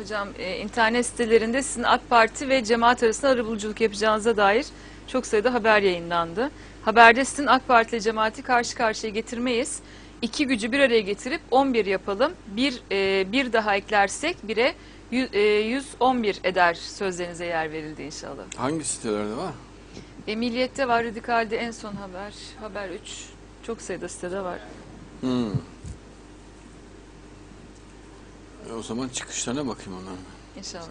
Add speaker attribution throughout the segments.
Speaker 1: Hocam e, internet sitelerinde sizin AK Parti ve cemaat arasında arabuluculuk yapacağınıza dair çok sayıda haber yayınlandı. Haberde sizin AK Parti ile cemaati karşı karşıya getirmeyiz. İki gücü bir araya getirip 11 yapalım. Bir, e, bir daha eklersek 1'e yü- e, 111 eder sözlerinize yer verildi inşallah.
Speaker 2: Hangi sitelerde var?
Speaker 1: E, Milliyet'te var, Radikal'de en son haber, Haber 3. Çok sayıda sitede var.
Speaker 2: Hmm. E, o zaman çıkışlarına bakayım onların.
Speaker 1: İnşallah.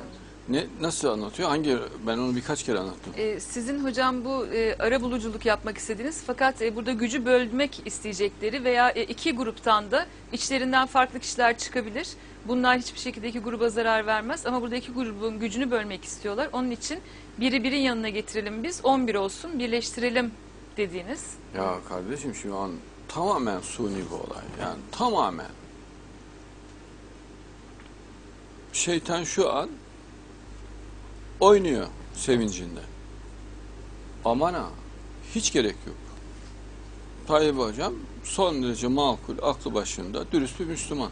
Speaker 2: Ne nasıl anlatıyor? Hangi ben onu birkaç kere anlattım.
Speaker 1: Ee, sizin hocam bu e, ara buluculuk yapmak istediniz fakat e, burada gücü bölmek isteyecekleri veya e, iki gruptan da içlerinden farklı kişiler çıkabilir. Bunlar hiçbir şekilde iki gruba zarar vermez ama burada iki grubun gücünü bölmek istiyorlar. Onun için biri birin yanına getirelim biz 11 olsun birleştirelim dediğiniz.
Speaker 2: Ya kardeşim şu an tamamen suni bir olay. Yani tamamen. Şeytan şu an oynuyor sevincinde. Aman ha hiç gerek yok. Tayyip Hocam son derece makul, aklı başında, dürüst bir Müslüman.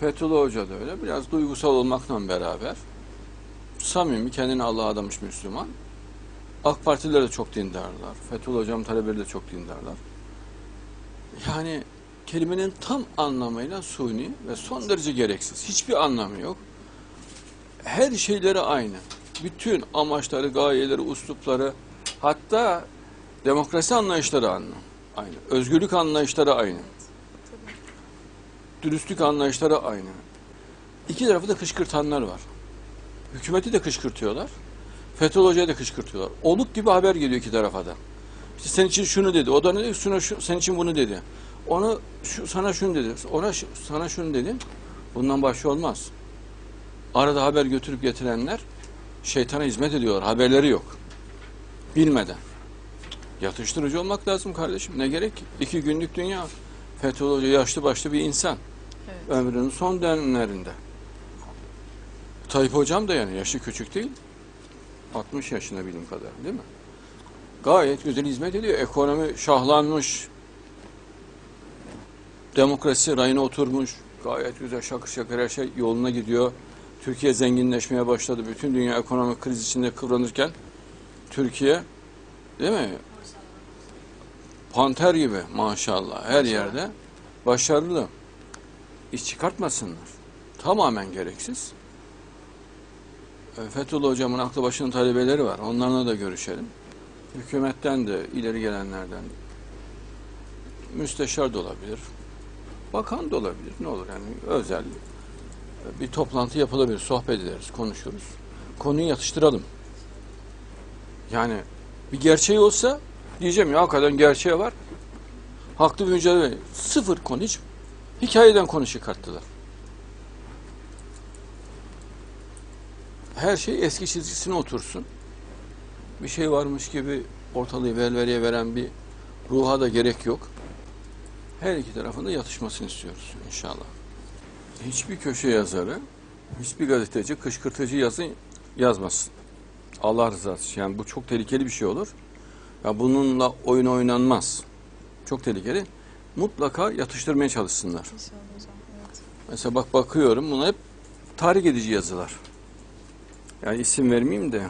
Speaker 2: Fethullah Hoca da öyle. Biraz duygusal olmakla beraber samimi, kendini Allah'a adamış Müslüman. AK Partililer de çok dindarlar. Fethullah Hocam talebeleri de çok dindarlar. Yani kelimenin tam anlamıyla suni ve son derece gereksiz. Hiçbir anlamı yok. Her şeyleri aynı. Bütün amaçları, gayeleri, uslupları, hatta demokrasi anlayışları aynı. aynı. Özgürlük anlayışları aynı. Dürüstlük anlayışları aynı. İki tarafı da kışkırtanlar var. Hükümeti de kışkırtıyorlar. Fethullah Hoca'yı da kışkırtıyorlar. Oluk gibi haber geliyor iki tarafa da. İşte senin için şunu dedi. O da ne dedi? Şuna, şu, senin için bunu dedi. Onu şu, sana şunu dedi. Ona sana şunu dedi. Bundan başka olmaz. Arada haber götürüp getirenler şeytana hizmet ediyorlar. Haberleri yok. Bilmeden. Yatıştırıcı olmak lazım kardeşim. Ne gerek ki? İki günlük dünya. Fethullah Hoca yaşlı başlı bir insan.
Speaker 1: Evet.
Speaker 2: Ömrünün son dönemlerinde. Tayyip Hocam da yani yaşı küçük değil. 60 yaşında bildiğim kadar değil mi? Gayet güzel hizmet ediyor. Ekonomi şahlanmış. Demokrasi rayına oturmuş. Gayet güzel şakır şakır her şey yoluna gidiyor. Türkiye zenginleşmeye başladı. Bütün dünya ekonomik kriz içinde kıvranırken Türkiye değil mi? Panter gibi maşallah her yerde başarılı. İş çıkartmasınlar. Tamamen gereksiz. E, Fethullah Hocam'ın aklı başının talebeleri var. Onlarla da görüşelim. Hükümetten de ileri gelenlerden müsteşar da olabilir. Bakan da olabilir. Ne olur yani özel bir toplantı yapılabilir. Sohbet ederiz, konuşuruz. Konuyu yatıştıralım. Yani bir gerçeği olsa diyeceğim ya hakikaten gerçeği var. Haklı bir mücadele. Sıfır konu hiç hikayeden konu çıkarttılar. her şey eski çizgisine otursun. Bir şey varmış gibi ortalığı velveriye veren bir ruha da gerek yok. Her iki tarafın da yatışmasını istiyoruz inşallah. Hiçbir köşe yazarı, hiçbir gazeteci kışkırtıcı yazı yazmasın. Allah rızası için. Yani bu çok tehlikeli bir şey olur. Ya bununla oyun oynanmaz. Çok tehlikeli. Mutlaka yatıştırmaya çalışsınlar.
Speaker 1: İnşallah hocam. Evet.
Speaker 2: Mesela bak bakıyorum buna hep tahrik edici yazılar. Yani isim vermeyeyim de.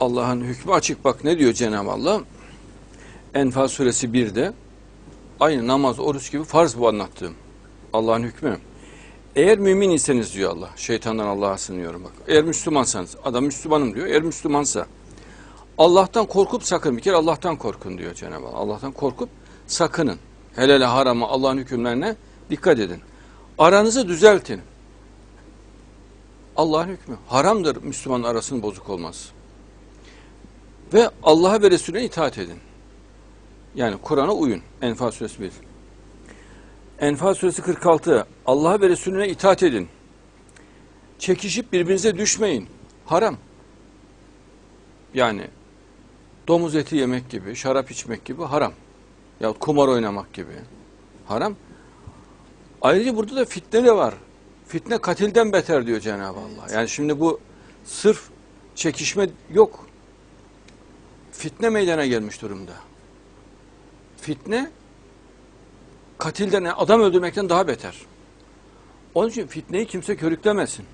Speaker 2: Allah'ın hükmü açık bak ne diyor Cenab-ı Allah? Enfal suresi 1'de aynı namaz, oruç gibi farz bu anlattığım. Allah'ın hükmü. Eğer mümin iseniz diyor Allah. Şeytandan Allah'a sığınıyorum bak. Eğer Müslümansanız, adam Müslümanım diyor. Eğer Müslümansa Allah'tan korkup sakın. Bir kere Allah'tan korkun diyor Cenab-ı Allah. Allah'tan korkup sakının. Hele harama Allah'ın hükümlerine dikkat edin. Aranızı düzeltin. Allah'ın hükmü. Haramdır Müslüman arasının bozuk olmaz. Ve Allah'a ve Resulüne itaat edin. Yani Kur'an'a uyun. Enfal suresi 1. Enfal suresi 46. Allah'a ve Resulüne itaat edin. Çekişip birbirinize düşmeyin. Haram. Yani domuz eti yemek gibi, şarap içmek gibi haram. Ya kumar oynamak gibi. Haram. Ayrıca burada da fitne de var. Fitne katilden beter diyor Cenab-ı Allah. Yani şimdi bu sırf çekişme yok. Fitne meydana gelmiş durumda. Fitne katilden, adam öldürmekten daha beter. Onun için fitneyi kimse körüklemesin.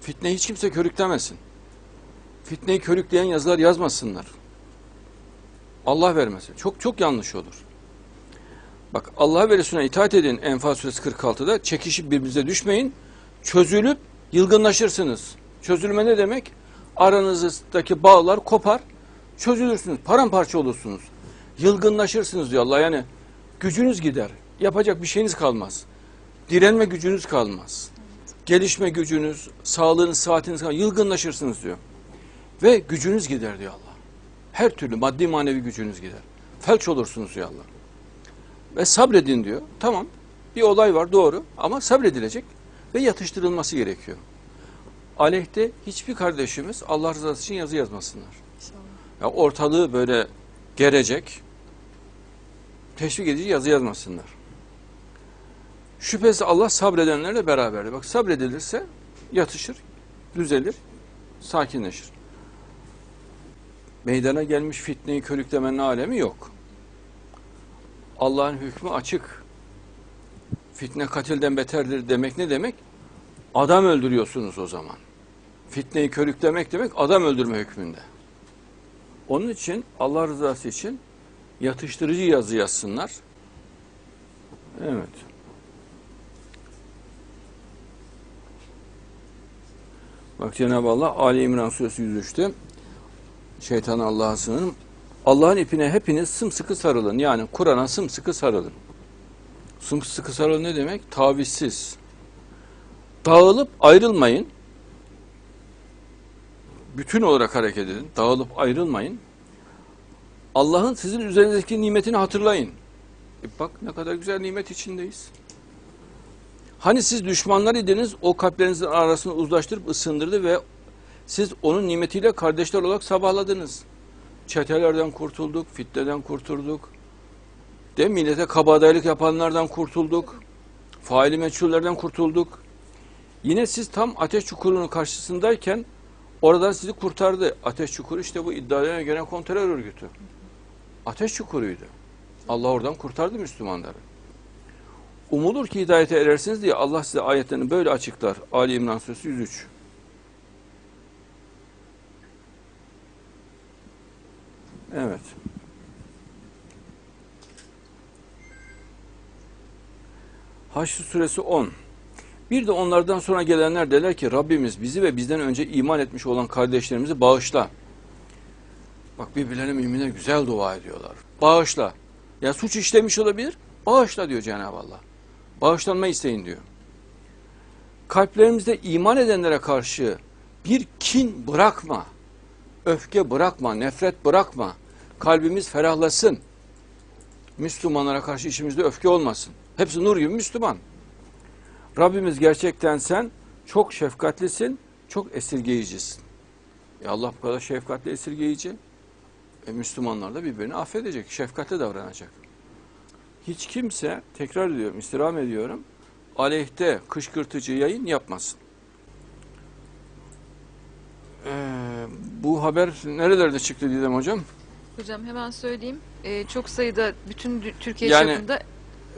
Speaker 2: Fitneyi hiç kimse körüklemesin. Fitneyi körükleyen yazılar yazmasınlar. Allah vermesin. Çok çok yanlış olur. Bak Allah ve Resulüne itaat edin Enfal suresi 46'da. Çekişip birbirinize düşmeyin. Çözülüp yılgınlaşırsınız. Çözülme ne demek? Aranızdaki bağlar kopar. Çözülürsünüz. Paramparça olursunuz. Yılgınlaşırsınız diyor Allah. Yani gücünüz gider. Yapacak bir şeyiniz kalmaz. Direnme gücünüz kalmaz. Gelişme gücünüz, sağlığınız, saatiniz kalmaz. Yılgınlaşırsınız diyor. Ve gücünüz gider diyor Allah. Her türlü maddi manevi gücünüz gider. Felç olursunuz diyor Allah. Ve sabredin diyor. Tamam bir olay var doğru ama sabredilecek ve yatıştırılması gerekiyor. Aleyhte hiçbir kardeşimiz Allah rızası için yazı yazmasınlar. Ya ortalığı böyle gerecek, teşvik edici yazı yazmasınlar. Şüphesiz Allah sabredenlerle beraberdir. Bak sabredilirse yatışır, düzelir, sakinleşir. Meydana gelmiş fitneyi körüklemenin alemi yok. Allah'ın hükmü açık. Fitne katilden beterdir demek ne demek? Adam öldürüyorsunuz o zaman. Fitneyi körüklemek demek adam öldürme hükmünde. Onun için Allah rızası için yatıştırıcı yazı yazsınlar. Evet. Bak Cenab-ı Allah Ali İmran suresi 103'te şeytan Allah'a sığınırım. Allah'ın ipine hepiniz sımsıkı sarılın. Yani Kur'an'a sımsıkı sarılın. Sımsıkı sarılın ne demek? Tavizsiz. Dağılıp ayrılmayın. Bütün olarak hareket edin. Dağılıp ayrılmayın. Allah'ın sizin üzerinizdeki nimetini hatırlayın. E bak ne kadar güzel nimet içindeyiz. Hani siz düşmanlar idiniz, o kalplerinizin arasını uzlaştırıp ısındırdı ve siz onun nimetiyle kardeşler olarak sabahladınız. Çetelerden kurtulduk, fitneden kurtulduk. De millete kabadayılık yapanlardan kurtulduk. Faili meçhullerden kurtulduk. Yine siz tam ateş çukurunun karşısındayken oradan sizi kurtardı. Ateş çukuru işte bu iddialarına göre kontrter örgütü. Ateş çukuruydu. Allah oradan kurtardı Müslümanları. Umulur ki hidayete erersiniz diye Allah size ayetlerini böyle açıklar. Ali İmran Suresi 103. Evet. Haşr suresi 10. Bir de onlardan sonra gelenler derler ki Rabbimiz bizi ve bizden önce iman etmiş olan kardeşlerimizi bağışla. Bak birbirlerine mümine güzel dua ediyorlar. Bağışla. Ya suç işlemiş olabilir. Bağışla diyor Cenab-ı Allah. Bağışlanma isteyin diyor. Kalplerimizde iman edenlere karşı bir kin bırakma. Öfke bırakma, nefret bırakma. Kalbimiz ferahlasın. Müslümanlara karşı içimizde öfke olmasın. Hepsi nur gibi Müslüman. Rabbimiz gerçekten sen çok şefkatlisin, çok esirgeyicisin. E Allah bu kadar şefkatli esirgeyici. E Müslümanlar da birbirini affedecek, şefkatle davranacak. Hiç kimse, tekrar ediyorum, istirham ediyorum, aleyhte kışkırtıcı yayın yapmasın. Ee, bu haber nerelerde çıktı Didem Hocam?
Speaker 1: Hocam hemen söyleyeyim. Ee, çok sayıda bütün Türkiye
Speaker 2: Yani-
Speaker 1: çapında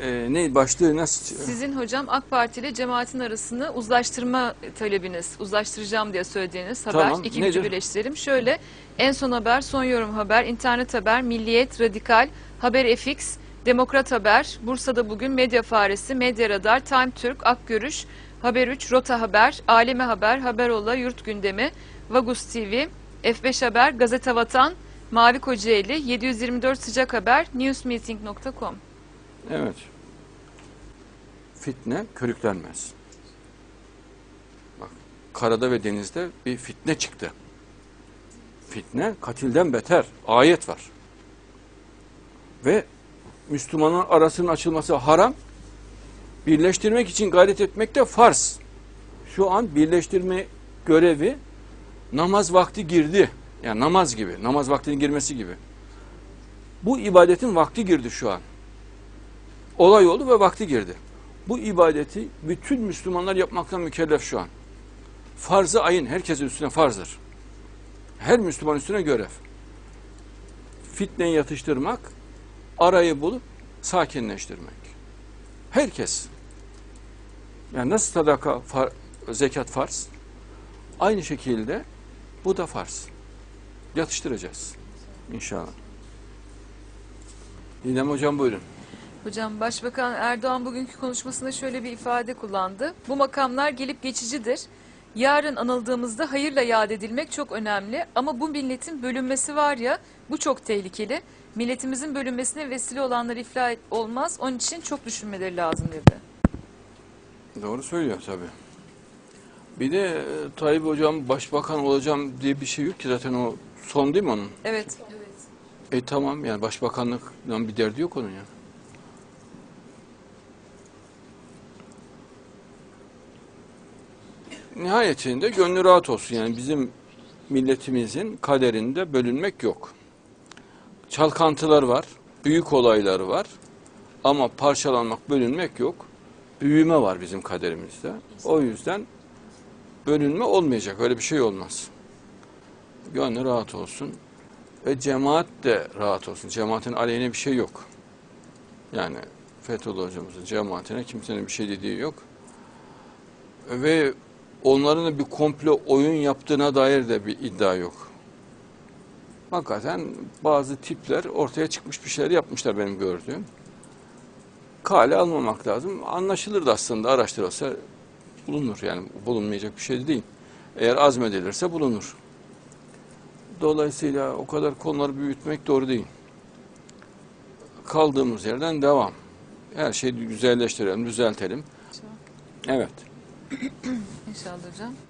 Speaker 2: Ee, ne başlığı nasıl?
Speaker 1: sizin hocam AK Parti ile cemaatin arasını uzlaştırma talebiniz, uzlaştıracağım diye söylediğiniz haber.
Speaker 2: Tamam,
Speaker 1: İki
Speaker 2: nedir?
Speaker 1: gücü birleştirelim. Şöyle en son haber, son yorum haber, internet haber, Milliyet, Radikal, Haber FX, Demokrat Haber, Bursa'da bugün Medya Faresi, Medya Radar, Time Türk, Akgörüş, Haber 3, Rota Haber, Aleme Haber, Haberola, Yurt Gündemi, Vagus TV, F5 Haber, Gazete Vatan, Mavi Kocaeli, 724 Sıcak Haber, newsmeeting.com.
Speaker 2: Evet. Fitne körüklenmez. Bak, karada ve denizde bir fitne çıktı. Fitne katilden beter. Ayet var. Ve Müslümanın arasının açılması haram. Birleştirmek için gayret etmek de farz. Şu an birleştirme görevi namaz vakti girdi. Yani namaz gibi, namaz vaktinin girmesi gibi. Bu ibadetin vakti girdi şu an olay oldu ve vakti girdi. Bu ibadeti bütün Müslümanlar yapmaktan mükellef şu an. Farzı ayın herkesin üstüne farzdır. Her Müslüman üstüne görev. Fitneyi yatıştırmak, arayı bulup sakinleştirmek. Herkes. Yani nasıl sadaka, far- zekat farz? Aynı şekilde bu da farz. Yatıştıracağız inşallah. İdem hocam buyurun.
Speaker 1: Hocam Başbakan Erdoğan bugünkü konuşmasında şöyle bir ifade kullandı. Bu makamlar gelip geçicidir. Yarın anıldığımızda hayırla yad edilmek çok önemli ama bu milletin bölünmesi var ya bu çok tehlikeli. Milletimizin bölünmesine vesile olanlar iflah et- olmaz. Onun için çok düşünmeleri lazım dedi.
Speaker 2: Doğru söylüyor tabii. Bir de e, Tayyip hocam başbakan olacağım diye bir şey yok ki zaten o son değil mi onun?
Speaker 1: Evet.
Speaker 2: E tamam yani başbakanlıkla bir derdi yok onun ya. Nihayetinde gönlü rahat olsun yani bizim milletimizin kaderinde bölünmek yok. Çalkantılar var, büyük olaylar var ama parçalanmak, bölünmek yok. Büyüme var bizim kaderimizde. O yüzden bölünme olmayacak, öyle bir şey olmaz. Gönlü rahat olsun. Ve cemaat de rahat olsun. Cemaatin aleyhine bir şey yok. Yani Fethullah hocamızın cemaatine kimsenin bir şey dediği yok. Ve onların da bir komplo oyun yaptığına dair de bir iddia yok. Hakikaten bazı tipler ortaya çıkmış bir şeyler yapmışlar benim gördüğüm. Kale almamak lazım. Anlaşılırdı aslında araştırılsa bulunur yani bulunmayacak bir şey değil. Eğer azmedilirse bulunur. Dolayısıyla o kadar konuları büyütmek doğru değil. Kaldığımız yerden devam. Her şeyi güzelleştirelim, düzeltelim. Evet.
Speaker 1: İnşallah hocam.